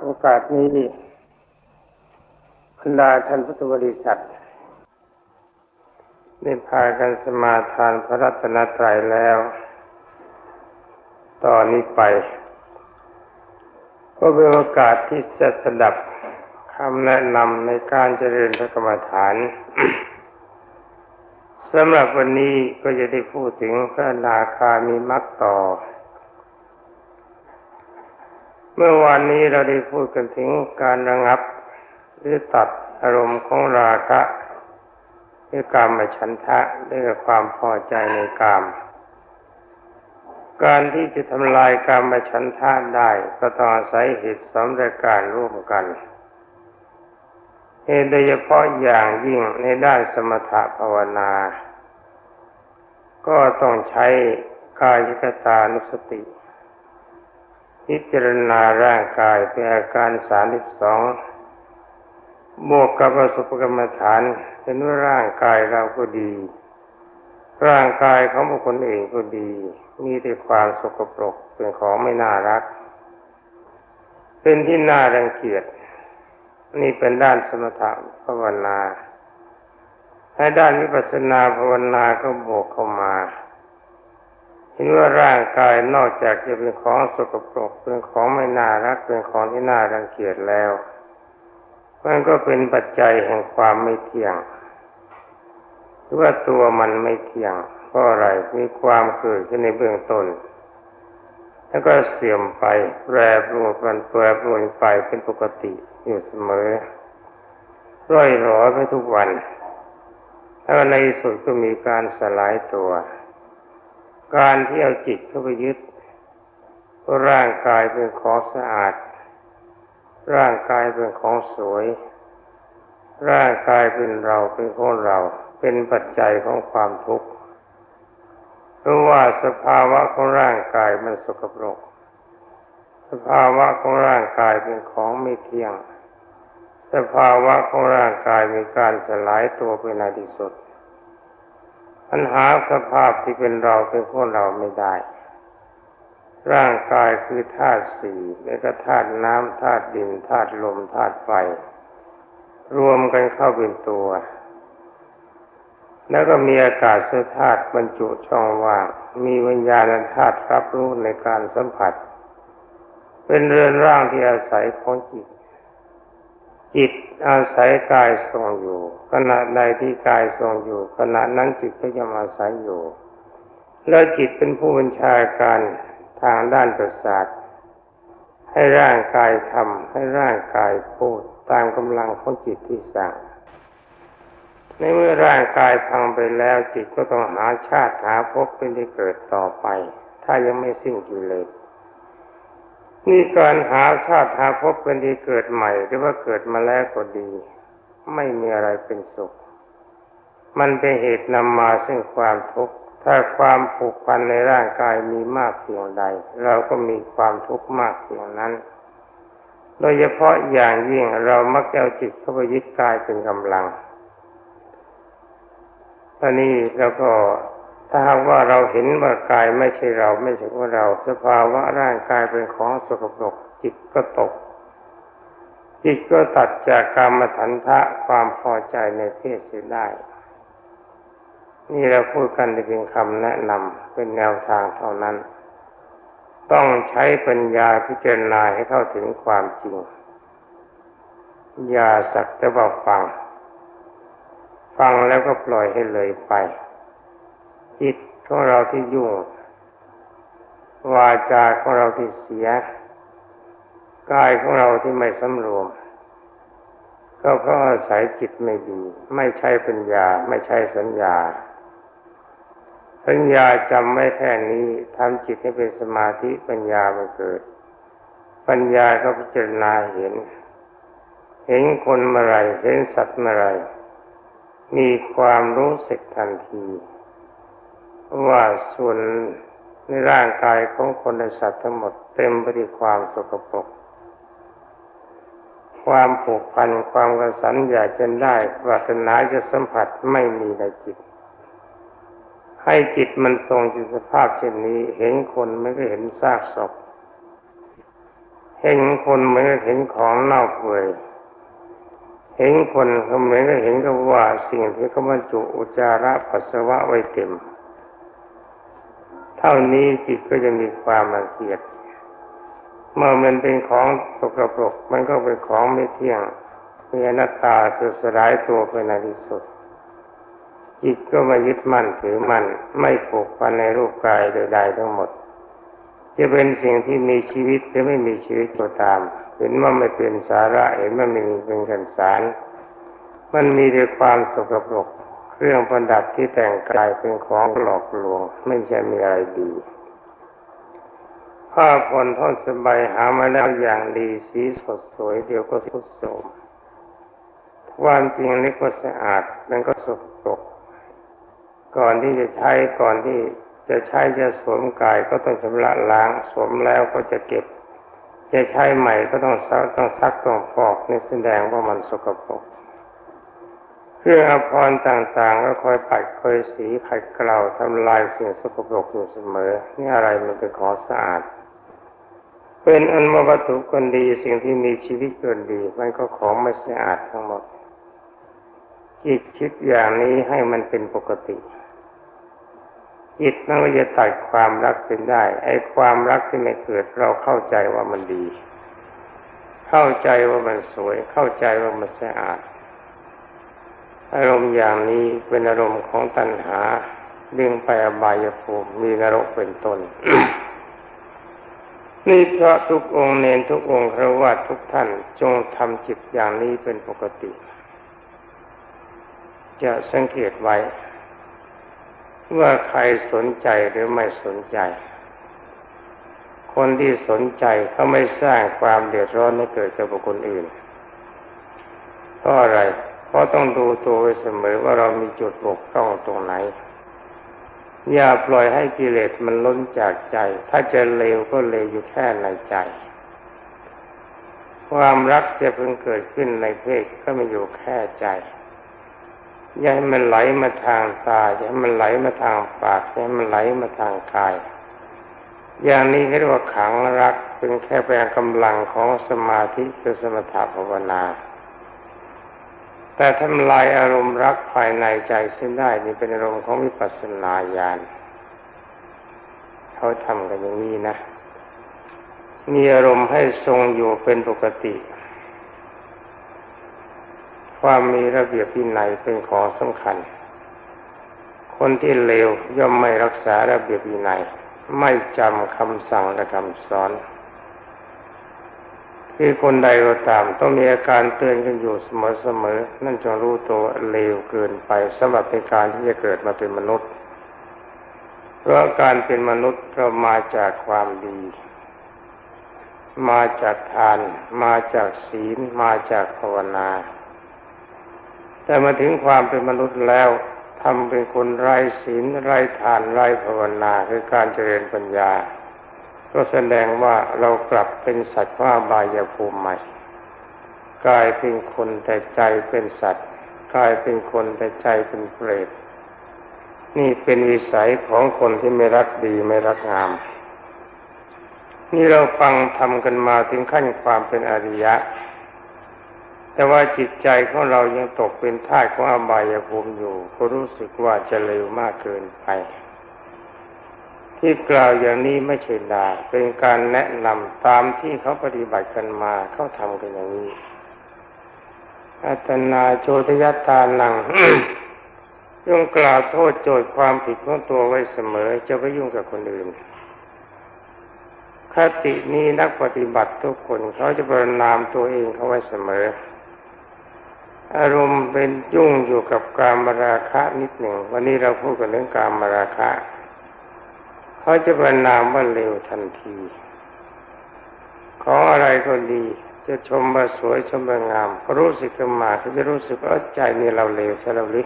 โอกาสนี้บรรดาท่านพุทธบริษัทได้พากันสมาทานพระรัตนตรัยแล้ว ตอนนี้ไป ก็เป็นโอกาสที่จะสดับคำแนะนำในการเจริญพระกรรมฐานสำหรับวันนี้ก็จะได้พูดถึงพระนาคามีมักต่อ เมื่อวานนี้เราได้พูดกันถึงการระงับ หรือตัดอารมณ์ของราคะด้วยการมาฉันทะด้วยความพอใจในกามการที่จะทำลายการมาฉันทะได้ก็ต้องอาศัยเหตุสองรายการร่วมกันเหตุโดยเฉพาะอย่างยิ่งในด้านสมถภาวนา ก็ต้องใช้กายกตานุสติ พิจารณาร่างกายเป็นอาการสามสิบสองบวกกับประสบกรรมฐานเป็นว่าร่างกายเราก็ดี ร่างกายของบุคคลเองก็ดี มีแต่ความสกปรกเป็นของไม่น่ารัก เป็นที่น่ารังเกียจนี่เป็นด้านสมถะภาวนาให้ด้านวิปัสสนาภาวนาก็บวกเข้ามา เห็นว่าร่างกายนอกจากจะเป็นของสกปรกเป็นของไม่น่ารักเป็นของที่น่ารังเกียจแล้ว มันก็เป็นปัจจัยแห่งความไม่เที่ยงหรือว่าตัวมันไม่เที่ยงเพราะอะไรมีความเกิดขึ้นในเบื้องต้น แล้วก็เสื่อมไปแปรปรวนมันแปรปรวนไปเป็นปกติอยู่เสมอร่อยหรอไปทุกวันแล้วในสุดก็มีการสลายตัว การที่เอาจิตเข้าไปยึด ร่างกายเป็นของสะอาด ร่างกายเป็นของสวย ร่างกายเป็นเราเป็นของเรา เป็นปัจจัยของความทุกข์เพราะว่าสภาวะของร่างกายมันสกปรก สภาวะของร่างกายเป็นของไม่เที่ยง สภาวะของร่างกายมีการสลายตัวไปในที่สุด ปัญหาสภาพที่เป็นเราเป็นของเราไม่ได้ ร่างกายคือธาตุสี่และก็ธาตุน้ำธาตุดินธาตุลมธาตุไฟ รวมกันเข้าเป็นตัว แล้วก็มีอากาศธาตุบรรจุช่องว่างมีวิญญาณธาตุรับรู้ในการสัมผัส เป็นเรือนร่างที่อาศัยของจิต จิตอาศัยกายทรงอยู่ ขณะใดที่กายทรงอยู่ ขณะนั้นจิตก็ยังอาศัยอยู่ แล้วจิตเป็นผู้บัญชาการทางด้านประสาท ให้ร่างกายทำให้ร่างกายพูดตามกำลังของจิตที่สั่งในเมื่อร่างกายพังไปแล้วจิตก็ต้องหาชาติหาภพเป็นที่เกิดต่อไป ถ้ายังไม่สิ้นกิเลส นี่การหาชาติหาภพเป็นที่เกิดใหม่ หรือว่าเกิดมาแล้วก็ดี ไม่มีอะไรเป็นสุข มันเป็นเหตุนำมาซึ่งความทุกข์ถ้าความผูกพันในร่างกายมีมากเพียงใด เราก็มีความทุกข์มากเพียงนั้น โดยเฉพาะอย่างยิ่งเรามักเอาจิตเข้าไปยึดกายเป็นกำลังตอนนี้เราก็ ถ้าหากว่าเราเห็นว่ากายไม่ใช่เราไม่ใช่ของเรา สภาวะร่างกายเป็นของสกปรกจิตก็ตก จิตก็ตัดจากกรรมฐานทะความพอใจในเพศเสียได้ นี่เราพูดกันเพียงคำแนะนำเป็นแนวทางเท่านั้น ต้องใช้ปัญญาพิจารณาให้เข้าถึงความจริง อย่าสักแต่ว่าฟัง ฟังแล้วก็ปล่อยให้เลยไป จิตของเราที่ยุ่ง วาจาของเราที่เสีย กายของเราที่ไม่สำรวม ก็เพราะอาศัยจิตไม่ดี ไม่ใช่ปัญญา ไม่ใช่สัญญา สัญญาจำไม่แค่นี้ทำจิตให้เป็นสมาธิปัญญามันเกิด ปัญญาก็พิจารณาเห็น เห็นคนเมื่อไรเห็นสัตว์เมื่อไรมีความรู้สึกทันที ว่าส่วนในร่างกายของคนและสัตว์ทั้งหมดเต็มไปด้วยความสกปรก ความผูกพันความกระสันอยากจะได้ปรารถนาจะสัมผัสไม่มีในจิต ให้จิตมันทรงจิตสภาพเช่นนี้ เห็นคนไม่ก็เห็นซากศพ เห็นคนเหมือนกับเห็นของเน่าเปื่อยเห็นคนเหมือนกับเห็นกับว่าสิ่งที่เขาบรรจุอุจาระปัสสาวะไว้เต็ม เท่านี้จิตก็จะมีความรังเกียจเมื่อมันเป็นของสกปรก มันก็เป็นของไม่เที่ยงมีอนัตตาคือสลายตัวไปในที่สุดจิตก็ม่ยึดมั่นถือมั่นไม่ผูกพันในรูปกายใดๆทั้งหมด จะเป็นสิ่งที่มีชีวิตหรือไม่มีชีวิตก็ตาม เห็นว่าไม่เป็นสาระเห็นว่าไม่มีเป็นกันสาร มันมีแต่ความสกปรก เครื่องประดับที่แต่งกายเป็นของหลอกลวง ไม่ใช่มีอะไรดีผ้าผ่อนท่อนสบายหามาแล้วอย่างดีสีสดสวยเดี๋ยวก็สุดโทรมความจริงนี่ก็สะอาดมันก็สกปรกก่อนที่จะใช้ก่อนที่จะใช้จะสวมกายก็ต้องชำระล้างสวมแล้วก็จะเก็บ จะใช้ใหม่ก็ต้องซักต้องซักต้องฟอกนี่แสดงว่ามันสกปรก เครื่องอภรณ์ต่างๆ ก็คอยปัดคอยสีขัดเกลาทำลายสิ่งสกปรกอยู่เสมอ นี่อะไรมันเป็นของสะอาด เป็นอันว่าวัตถุคนดีสิ่งที่มีชีวิตคนดี มันก็ของไม่สะอาดทั้งหมดจิตคิดอย่างนี้ให้มันเป็นปกติ จิตมันก็จะตัดความรักเส้นได้ ไอ้ความรักที่ไม่เกิดเราเข้าใจว่ามันดี เข้าใจว่ามันสวย เข้าใจว่ามันสะอาด อารมณ์อย่างนี้เป็นอารมณ์ของตัณหาดึงไปอบายภูมิมีนรกเป็นต้นนี่พระทุกองค์เนนทุกองค์พระว่าทุกท่านจงทำจิตอย่างนี้เป็นปกติ จะสังเกตไว้ ว่าใครสนใจหรือไม่สนใจ คนที่สนใจเขาไม่สร้างความเดือดร้อนให้เกิดกับบุคคลอื่นเพราะอะไรเพราะต้องดูตัวไว้เสมอว่าเรามีจุดบกพร่องตรงไหน อย่าปล่อยให้กิเลสมันล้นจากใจ ถ้าจะเลวก็เลวอยู่แค่ในใจ ความรักจะเพิ่งเกิดขึ้นในเพศก็ไม่อยู่แค่ใจ อย่าให้มันไหลมาทางตาอย่าให้มันไหลมาทางปากอย่าให้มันไหลมาทางกายอย่างนี้เรียกว่าขังรักเป็นแค่แปลงกำลังของสมาธิคือสมถภาวนา แต่ทำลายอารมณ์รักภายในใจเส้นได้นี่เป็นอารมณ์ของวิปัสสนาญาณเขาทำกันอย่างนี้นะ มีอารมณ์ให้ทรงอยู่เป็นปกติ ความมีระเบียบวินัยเป็นของสำคัญ คนที่เลวย่อมไม่รักษาระเบียบวินัย ไม่จำคำสั่งและคำสอน คือคนใดก็ตาม ต้องมีอาการเตือนกันอยู่เสมอๆนั่นจงรู้ตัวเลวเกินไปสำหรับในการที่จะเกิดมาเป็นมนุษย์ เพราะการเป็นมนุษย์เรามาจากความดี มาจากทาน มาจากศีล มาจากภาวนา แต่มาถึงความเป็นมนุษย์แล้วทำเป็นคนไร้ศีลไร้ทานไร้ภาวนาคือการเจริญปัญญา ก็แสดงว่าเรากลับเป็นสัตว์ว่าบายภูมิใหม่ กลายเป็นคนแต่ใจเป็นสัตว์ กลายเป็นคนแต่ใจเป็นเปรตนี่เป็นวิสัยของคนที่ไม่รักดีไม่รักงาม นี่เราฟังทำกันมาถึงขั้นความเป็นอริยะ แต่ว่าจิตใจของเรายังตกเป็นท่าของอบายภูมิอยู่ ก็รู้สึกว่าจะเร็วมากเกินไป ที่กล่าวอย่างนี้ไม่ใช่ดาเป็นการแนะนำตามที่เขาปฏิบัติกันมาเขาทำกันอย่างนี้อัตนาโชตยตานังย่งกล่าวโทษโจทย์ความผิดของตัวไว้เสมอ จะไปยุ่งกับคนอื่น คตินี้นักปฏิบัติทุกคนเขาจะประนามตัวเองเขาไว้เสมอ อารมณ์เป็นยุ่งอยู่กับการมราคะนิดหนึ่ง วันนี้เราพูดกันเรื่องการมราคะ เขาจะประนามว่าเร็วทันที ของอะไรก็ดี จะชมว่าสวยชมว่างามก็รู้สึกขึ้นมาเขาจะรู้สึกว่าใจนี่เราเร็วใช่เราลิ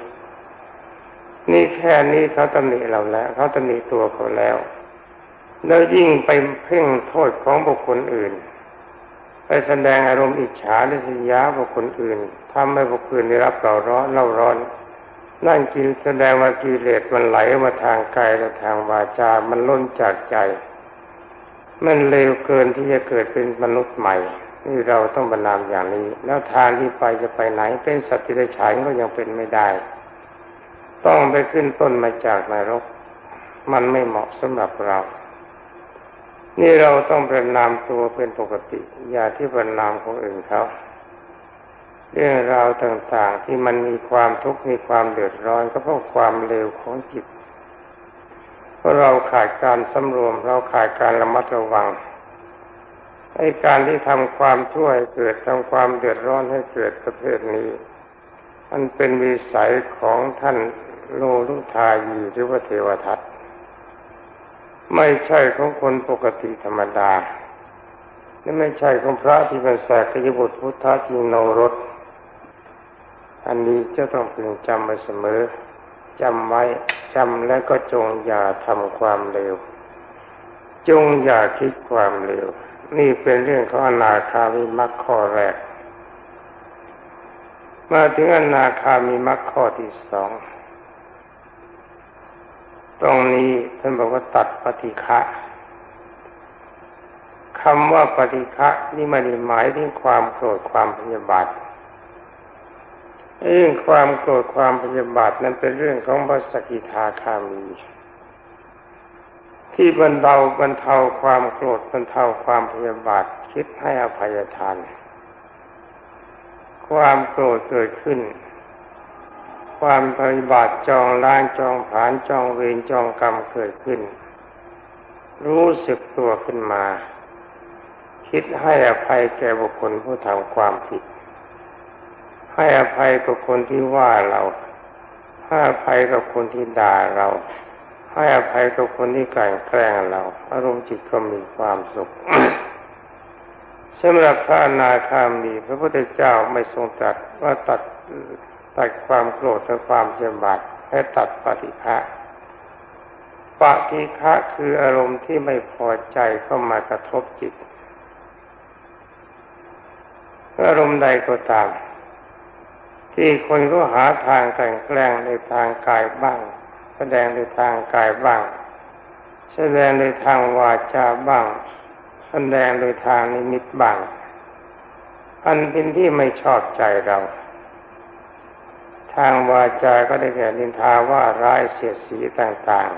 นี่แค่นี้เขาตำหนิเราแล้วเขาตำหนิตัวเขาแล้ว แล้วยิ่งไปเพ่งโทษของบุคคลอื่น ไปแสดงอารมณ์อิจฉาและสยาบุคคลอื่นทำให้บุคคลนได้รับเราร้อนเราร้อน นั่นกินแสดงว่ากิเลสมันไหลมาทางกายและทางวาจา มันล้นจากใจ มันเร็วเกินที่จะเกิดเป็นมนุษย์ใหม่ นี่เราต้องบรรนามอย่างนี้ แล้วทางที่ไปจะไปไหน เป็นสัตว์ที่ได้ฉายก็ยังเป็นไม่ได้ ต้องไปขึ้นต้นมาจากนรก มันไม่เหมาะสำหรับเรา นี่เราต้องประนามตัวเป็นปกติ อย่าที่ประนามของอื่นเขา เรื่องราวต่าง ๆ ที่มันมีความทุกข์มีความเดือดร้อนก็เพราะความเร็วของจิตเพราะเราขาดการสำรวม เราขาดการระมัดระวังไอ้การที่ทำความชั่วให้เกิดทำความเดือดร้อนให้เกิดประเภทนี้ มันเป็นวิสัยของท่านโลลุทายีหรือว่าเทวทัตไม่ใช่ของคนปกติธรรมดานี่ไม่ใช่ของพระที่เป็นแสกยบุตรพุทธจิโนรส อันนี้จะต้องพึงจำไว้เสมอจำไว้จำแล้วก็จงอย่าทำความเร็ว จงอย่าคิดความเร็ว นี่เป็นเรื่องของอนาคามิมัคข้อแรก มาถึงอนาคามิมัคข้อที่สองตรงนี้ท่านบอกว่าตัดปฏิฆะคำว่าปฏิฆะนี่ม่ได้หมายถึงความโกรธความพยาบาท เรื่องความโกรธความพยาบาทนั้นเป็นเรื่องของพระสกิทาคามี ที่บรรเทาบรรเทาความโกรธบรรเทาความพยาบาทคิดให้อภัยทาน ความโกรธเกิดขึ้น ความพยาบาทจองล้างจองผานจองเวรจองกรรมเกิดขึ้น รู้สึกตัวขึ้นมา คิดให้อภัยแก่บุคคลผู้ทำความผิด ให้อภัยกับคนที่ว่าเรา ให้อภัยกับคนที่ด่าเรา ให้อภัยกับคนที่กลั่นแกล้งเรา อารมณ์จิตก็มีความสุขสำหรับพระอนาคามีพระพุทธเจ้าไม่ทรงตรัสว่าตัดตัดความโกรธและความเจ็บาดให้ตัดปฏิฆะปฏิฆะคืออารมณ์ที่ไม่พอใจเข้ามากระทบจิต อารมณ์ใดก็ตาม ที่คนก็หาทางแต่งแกล้งในทางกายบ้าง แสดงในทางกายบ้าง แสดงในทางวาจาบ้าง แสดงโดยทางนิมิตบ้าง อันเป็นที่ไม่ชอบใจเรา ทางวาจาก็ได้แก่นินทาว่าร้ายเสียสีต่าง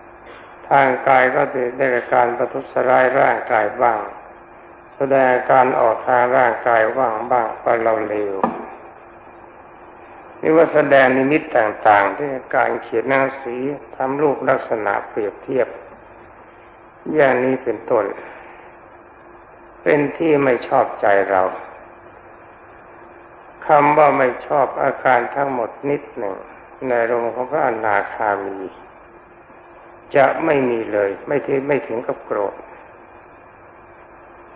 ๆ ทางกายก็ได้แก่การประทุษร้ายร่างกายบ้าง แสดงการออกทางร่างกายว่างบ้างว่าเราเลว นี่ว่าแสดงนิมิตต่างๆที่การเขียนหนังสีทำรูปลักษณะเปรียบเทียบ อย่างนี้เป็นต้น เป็นที่ไม่ชอบใจเราคำว่าไม่ชอบอาการทั้งหมดนิดหนึ่ง ในโรงของพระอนาคามี จะไม่มีเลย ไม่ถึงไม่ถึงกับโกรธ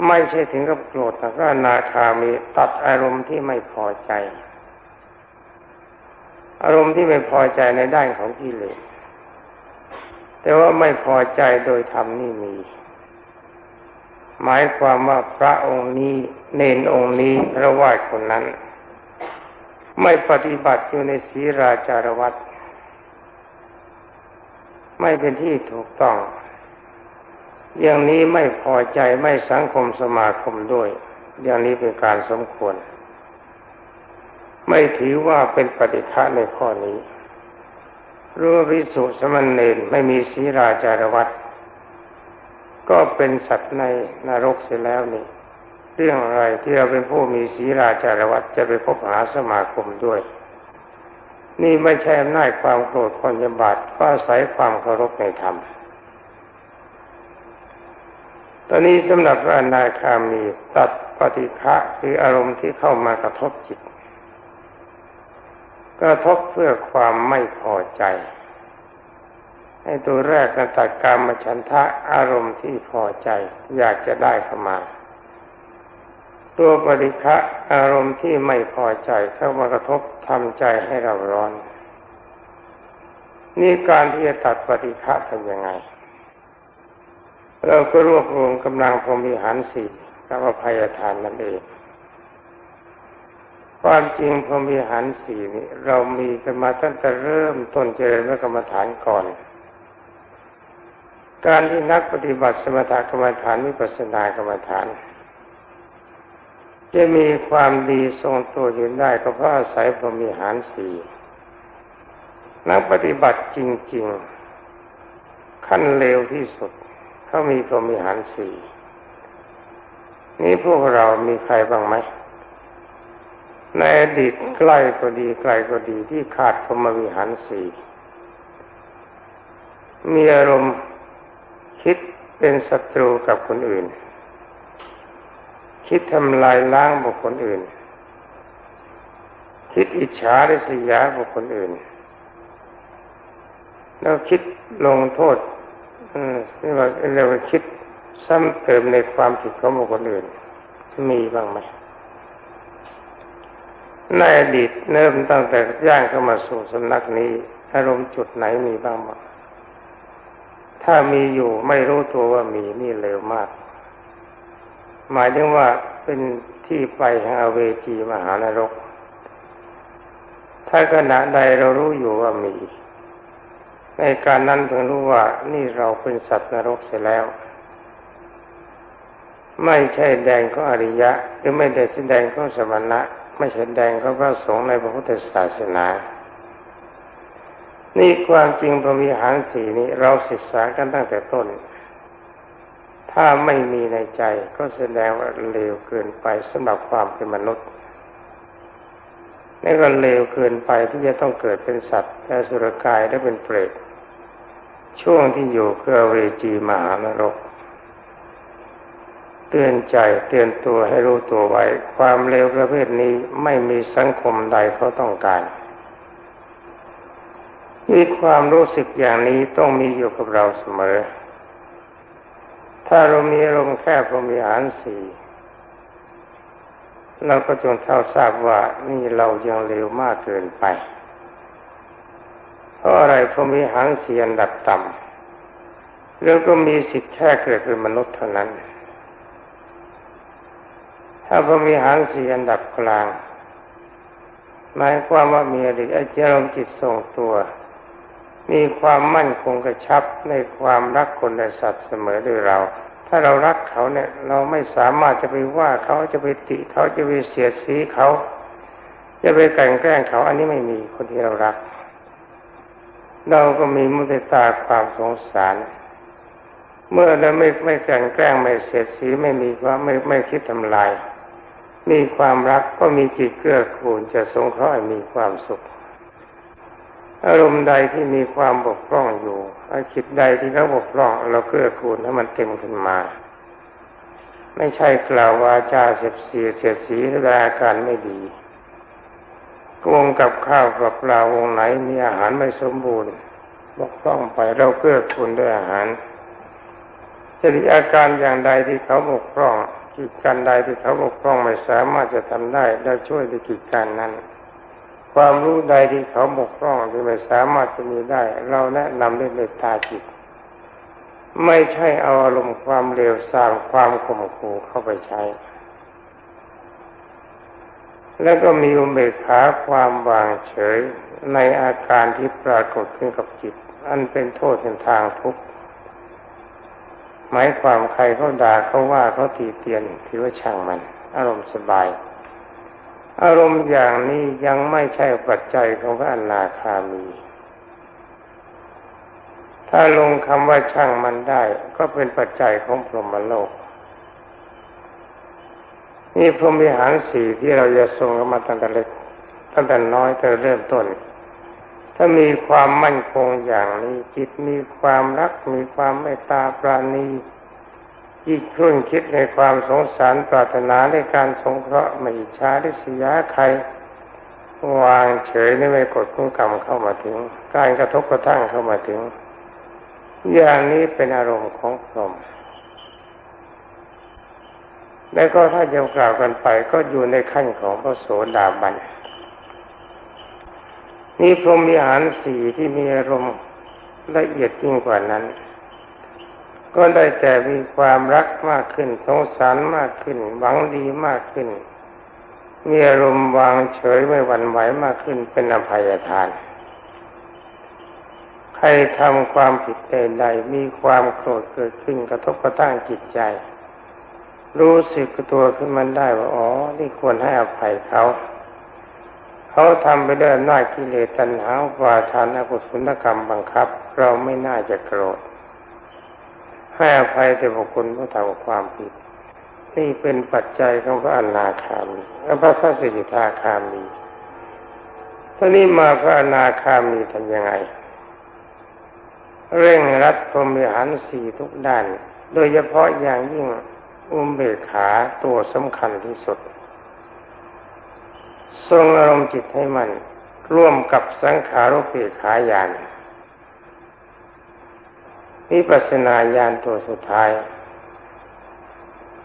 ไม่ใช่ถึงกับโกรธแต่พระอนาคามีตัดอารมณ์ที่ไม่พอใจ อารมณ์ที่ไม่พอใจในด้านของกิเลสแต่ว่าไม่พอใจโดยธรรมนี่มี หมายความว่าพระองค์นี้ เนนองค์นี้พระวาดคนนั้น ไม่ปฏิบัติอยู่ในศีราจารวัตไม่เป็นที่ถูกต้อง อย่างนี้ไม่พอใจไม่สังคมสมาคมด้วย อย่างนี้เป็นการสมควร ไม่ถือว่าเป็นปฏิฆะในข้อนี้รู้วิสุสมณเณรไม่มีศีราจารวัตก็เป็นสัตว์ในนรกเสียแล้วนี่ เรื่องอะไรที่เราเป็นผู้มีศีราจารวัตจะไปพบหาสมาคมด้วย นี่ไม่ใช่อำนาจความโกรธคนยบาทก็อาศัยความเคารพในธรรมตอนนี้สำหรับพระอนาคามีตัดปฏิฆะคืออารมณ์ที่เข้ามากระทบจิต กระทบเพื่อความไม่พอใจ ให้ตัวแรกกตัดการมฉันทะอารมณ์ที่พอใจ อยากจะได้เข้ามา ตัวปฏิฆะอารมณ์ที่ไม่พอใจเข้ามากระทบทำใจให้เราร้อน นี่การที่จะตัดปฏิฆะทำยังไง เราก็รวบรวมกำลังพรมิหารสี่กับอภัยทานนั่นเอง ความจริงพรมีหันสี่นี้เรามีกันมาตั้งแต่เริ่มต้นเจริญพระกรรมฐานก่อน การที่นักปฏิบัติสมถกรรมฐานวิปัสสนากรรมฐาน จะมีความดีทรงตัวอยู่ได้ก็เพราะอาศัยพรมีหารสี่นักปฏิบัติจริง ๆ ขั้นเร็วที่สุดเขามีพรมีหารสี่นี่พวกเรามีใครบ้างไหม ในอดีตใกล้ก็ดีไกลก็ดีที่ขาดพรมวิหารสี่มีอารมณ์คิดเป็นศัตรูกับคนอื่น คิดทำลายล้างบุคคลอื่น คิดอิจฉาริษยาบุคคลอื่น แล้วคิดลงโทษเรียกว่าเรียกว่าคิดซ้ำเติมในความผิดของบุคคลอื่น มีบ้างไหม ในอดีตเริ่มตั้งแต่ย่างเข้ามาสู่สำนักนี้อารมณ์จุดไหนมีบ้างบ้างถ้ามีอยู่ไม่รู้ตัวว่ามีนี่เร็วมาก หมายถึงว่าเป็นที่ไปแห่งอเวจีมหานรก ถ้าขณะใดเรารู้อยู่ว่ามี ในการนั้นเพิ่งรู้ว่านี่เราเป็นสัตว์นรกเสียแล้ว ไม่ใช่แดงของอริยะหรือไม่ได้แสดงของสมณะ ไม่ใช่แดงของพระสงฆ์ในพระพุทธศาสนา นี่ความจริงพระวิหารสีนี้เราศึกษากันตั้งแต่ต้น ถ้าไม่มีในใจก็แสดงว่าเลวเกินไปสำหรับความเป็นมนุษย์นี่ก็เลวเกินไปที่จะต้องเกิดเป็นสัตว์และสุรกายและเป็นเปรตช่วงที่อยู่เกือเวจีมหานรก เตือนใจเตือนตัวให้รู้ตัวไว้ ความเลวประเภทนี้ไม่มีสังคมใดเขาต้องการมีความรู้สึกอย่างนี้ต้องมีอยู่กับเราเสมอ ถ้าเรามีอารมณ์แค่พรหมีหารสี่เราก็จงเท่าทราบว่านี่เรายังเร็วมากเกินไป เพราะอะไรพรหมีหารสี่อันดับต่ำเราก็มีสิทธิ์แค่เกิดเป็นมนุษย์เท่านั้น ถ้าพรหมีหารสี่อันดับกลาง หมายความว่ามีอดีตอารมณ์จิตทรงตัว มีความมั่นคงกระชับในความรักคนและสัตว์เสมอด้วยเรา ถ้าเรารักเขาเนี่ย เราไม่สามารถจะไปว่าเขาจะไปติเขาจะไปเสียดสีเขา จะไปแกลั่นแกล้งเขาอันนี้ไม่มีคนที่เรารัก เราก็มีมุติตาความสงสารเมื่อเราไม่ไม่แกลั่นแกล้งไม่เสียดสีไม่มีควาไม่ไม่คิดทำลาย มีความรักก็มีจิตเกื้อกูลจะสงเคราะห์มีความสุข อารมณ์ใดที่มีความบกพร่องอยู่อาคิดใดที่เขาบกพร่อง เราเกื้อกูลให้มันเต็มขึ้นมา ไม่ใช่กล่าววาจาเสียสีเสียสีแสดงอาการไม่ดีกวงกับข้าวกับปลาวงไหนมีอาหารไม่สมบูรณ์บกพร่องไปเราเกื้อกูลด้วยอาหารจะมีอาการอย่างใดที่เขาบกพร่อง กิจการใดที่เขาบกพร่องไม่สามารถจะทำได้เราช่วยในกิจการนั้น ความรู้ใดที่เขาบกพร่องที่ไม่สามารถจะมีได้ เราแนะนำด้วยเมตตาจิต ไม่ใช่เอาอารมณ์ความเร็วสร้างความข่มขู่เข้าไปใช้ แล้วก็มีอุเบกขาความวางเฉยในอาการที่ปรากฏขึ้นกับจิต อันเป็นโทษเป็นทางทุกข์ หมายความใครเขาด่าเขาว่าเขาตีเตียนถือว่าช่างมัน อารมณ์สบาย อารมณ์อย่างนี้ยังไม่ใช่ปัจจัยของพระอนาคามี ถ้าลงคำว่าช่างมันได้ ก็เป็นปัจจัยของพรหมโลก นี่พรหมิหารสี่ที่เราจะทรงกันมาตั้งแต่เล็กตั้งแต่น้อยแต่เริ่มต้น ถ้ามีความมั่นคงอย่างนี้ จิตมีความรัก มีความเมตตาปราณีจิตครุ่นคิดในความสงสารปรารถนาในการสงเคราะห์ไม่ช้าริษยาใคร วางเฉยในไม่กดคุ้งกรรมเข้ามาถึง การกระทบกระทั่งเข้ามาถึง อย่างนี้เป็นอารมณ์ของพรหมแล้วก็ถ้าจะกล่าวกันไปก็อยู่ในขั้นของพระโสดาบัน นี่พรหมมีอาหารสี่ที่มีอารมณ์ละเอียดยิ่งกว่านั้น ก็ได้แต่มีความรักมากขึ้นสงสารมากขึ้น หวังดีมากขึ้น มีอารมณ์วางเฉยไม่หวั่นไหวมากขึ้นเป็นอภัยทาน ใครทำความผิดใดๆมีความโกรธเกิดขึ้นกระทบกระทั่งจิตใจ รู้สึกตัวขึ้นมันได้ว่าอ๋อนี่ควรให้อภัยเขา เขาทำไปด้วยอำนาจกิเลสตัณหาวาทานอกุศลกรรมบังคับ เราไม่น่าจะโกรธให้อภัยแต่บุคคลผู้ทำความผิดนี่เป็นปัจจัยของพระอนาคามีและพระพระสิทธาคามีท่านี้มาพระอนาคามีทำยังไง เร่งรัดพรมิหารสี่ทุกด้าน โดยเฉพาะอย่างยิ่งอุเบกขาตัวสำคัญที่สุด ทรงอารมณ์จิตให้มัน ร่วมกับสังขารุปเบกขาญาณวิปัสนาญาณตัวสุดท้าย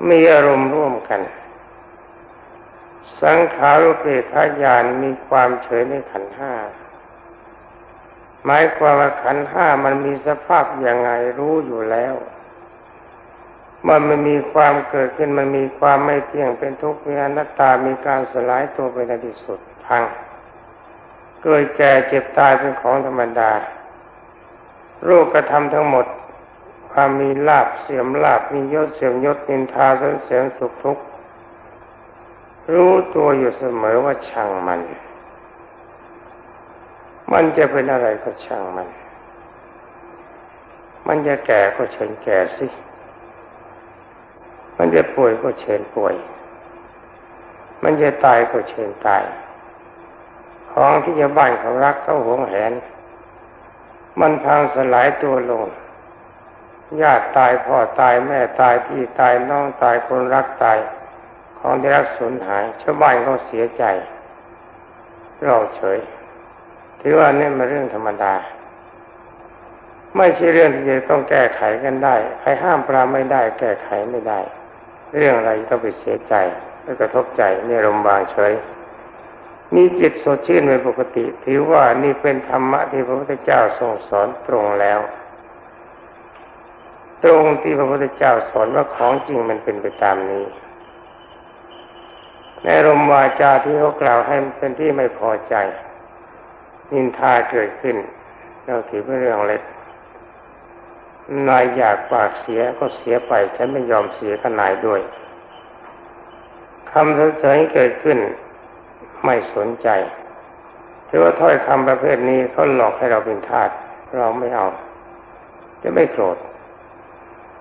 มีอารมณ์ร่วมกัน สังขารุปเบกขาญาณมีความเฉยในขันห้าหมายความว่าขันห้ามันมีสภาพอย่างไงรู้อยู่แล้ว มันไม่มีความเกิดขึ้นมันมีความไม่เที่ยงเป็นทุกข์มีอนัตตามีการสลายตัวไปในที่สุดพัง เกิดแก่เจ็บตายเป็นของธรรมดารูปกระทำทั้งหมด ความมีลาบเสียมลาบมียศเสียมยศนินทาสนเสียงสุขทุกข์รู้ตัวอยู่เสมอว่าช่างมัน มันจะเป็นอะไรก็ช่างมัน มันจะแก่ก็เชิญแก่สิ มันจะป่วยก็เชิญป่วย มันจะตายก็เชิญตาย ของที่ชาวบ้านเขารักเขาหวงแหน มันพังสลายตัวลง ญาติตายพ่อตายแม่ตายพี่ตายน้องตายคนรักตาย ของที่รักสูญหายชาวบ้านเขาเสียใจ เราเฉย ถือว่านี่มันเรื่องธรรมดาไม่ใช่เรื่องที่จะต้องแก้ไขกันได้ ใครห้ามปรามไม่ได้ แก้ไขไม่ได้ เรื่องอะไรต้องไปเสียใจไม่กระทบใจนี่รมบางเฉยมีจิตสดชื่นเป็นปกติ ถือว่านี่เป็นธรรมะที่พระพุทธเจ้าทรงสอนตรงแล้ว ตรงที่พระพุทธเจ้าสอนว่าของจริงมันเป็นไปตามนี้ ในรมวาจาที่เขากล่าวให้เป็นที่ไม่พอใจ นินทาเกิดขึ้น เราถือเป็นเรื่องเล็ก นายอยากปากเสียก็เสียไป ฉันไม่ยอมเสียกับนายด้วยคำสรรเสริญเกิดขึ้นไม่สนใจถือว่าถ้อยคำประเภทนี้เขาหลอกให้เราเป็นทาสเราไม่เอา จะไม่โกรธ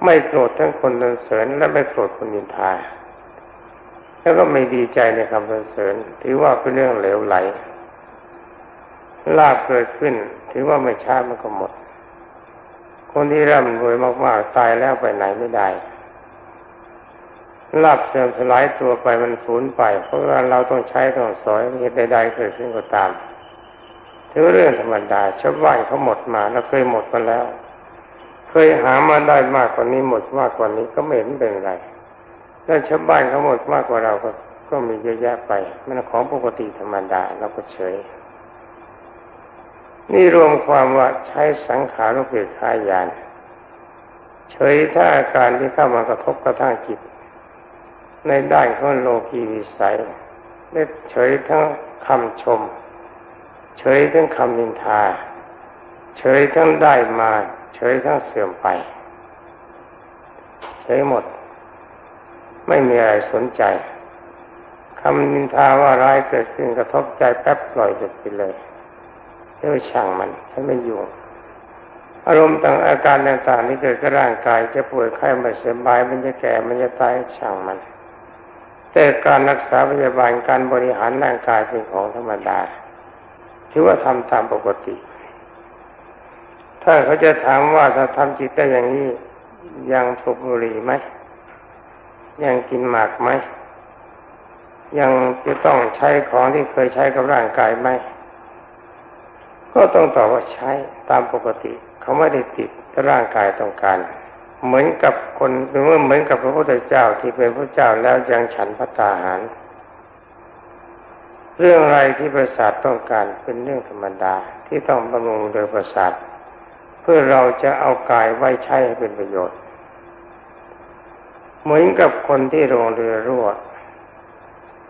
ไม่โกรธทั้งคนสรรเสริญและไม่โกรธคนนินทาแล้วก็ไม่ดีใจในคำสรรเสริญ ถือว่าเป็นเรื่องเหลวไหลลาบเกิดขึ้น ถือว่าไม่ช้ามันก็หมด คนที่ร่ำรวยมากๆตายแล้วไปไหนไม่ได้ลาบเสื่อมสลายตัวไปมันสูญไป เพราะว่าเราต้องใช้ต้องสอยเหตุใดๆเกิดขึ้นก็ตามถือเรื่องธรรมดาชาวบ้านเขาหมดมาแล้วเคยหมดมาแล้ว เคยหามาได้มากกว่านี้หมดมากกว่านี้ก็ไม่เห็นเป็นไรแล้วชาวบ้านเขาหมดมากกว่าเราก็ก็มีเยอะแยะไป มันของปกติธรรมดาเราก็เฉย นี่รวมความว่าใช้สังขารเปกขายาน เฉยถ้าอาการที่เข้ามากระทบกระทั่งจิต ในด้านของโลกีวิสัยได้เฉยทั้งคำชม เฉยทั้งคำนินทา เฉยทั้งได้มา เฉยทั้งเสื่อมไป เฉยหมด ไม่มีอะไรสนใจคำนินทาว่าร้ายเกิดขึ้นกระทบใจแป๊บปล่อยหยุดไปเลย เรียกช่างมันฉันไม่อยู่อารมณ์ต่างอาการต่างๆที่เกิดกับร่างกายจะป่วยไข้ไม่สบายมันจะแก่มันจะตายช่างมัน แต่การรักษาพยาบาลการบริหารร่างกายเป็นของธรรมดาถือว่าทำตามปกติ ถ้าเขาจะถามว่าถ้าทำจิตได้อย่างนี้ยังสูบบุหรี่ไหมยังกินหมากไหมยังจะต้องใช้ของที่เคยใช้กับร่างกายไหม ก็ต้องตอบว่าใช้ตามปกติ เขาไม่ได้ติดร่างกายต้องการ เหมือนกับคนหรือว่าเหมือนกับพระพุทธเจ้าที่เป็นพระเจ้าแล้วยังฉันพัตตาหาร เรื่องอะไรที่ประสาทต้องการเป็นเรื่องธรรมดาที่ต้องบำรุงโดยประสาทเพื่อเราจะเอากายไว้ใช้ให้เป็นประโยชน์ เหมือนกับคนที่ลงเรือรั่ว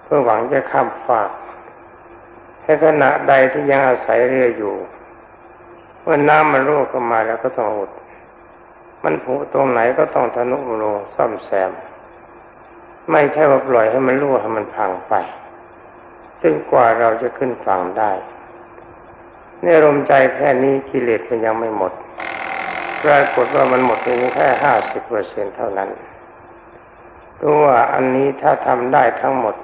เพื่อหวังจะข้ามฝาก ในขณะใดที่ยังอาศัยเรืออยู่เมื่อน้ำมันรั่วเข้ามาแล้วก็ต้องอด มันผุตรงไหนก็ต้องทะนุบำรุงซ่อมแซม ไม่ใช่ว่าปล่อยให้มันรั่วให้มันพังไปซึ่งกว่าเราจะขึ้นฝั่งได้เนี่ยลมใจแค่นี้กิเลสมันยังไม่หมดปรากฏว่ามันหมดเพียงแค่ห้าสิบเปอร์เซ็นเท่านั้นรู้ว่าอันนี้ถ้าทำได้ทั้งหมด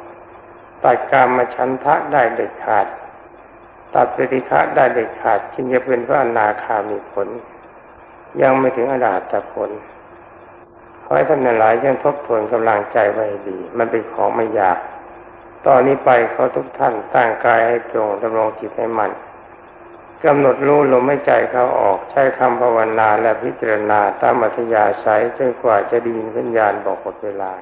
ตัดการมาชันทะได้เด็ดขาด ตัดปฏิฆะได้เด็ดขาดจึงจะเป็นพระอนาคามีผล ยังไม่ถึงอรหัตผลขอให้ท่านหลายยังทบทวนกำลังใจไว้ดี มันเป็นของไม่ยาก ตอนนี้ไปเขาทุกท่านตั้งกายให้ตรงดำรงจิตให้มันกำหนดรู้ลมหายใจเขาออกใช้คำภาวนาและพิจารณาตามอัธยาศัยจนกว่าจะดีวิญญาณบอกหมดเวลา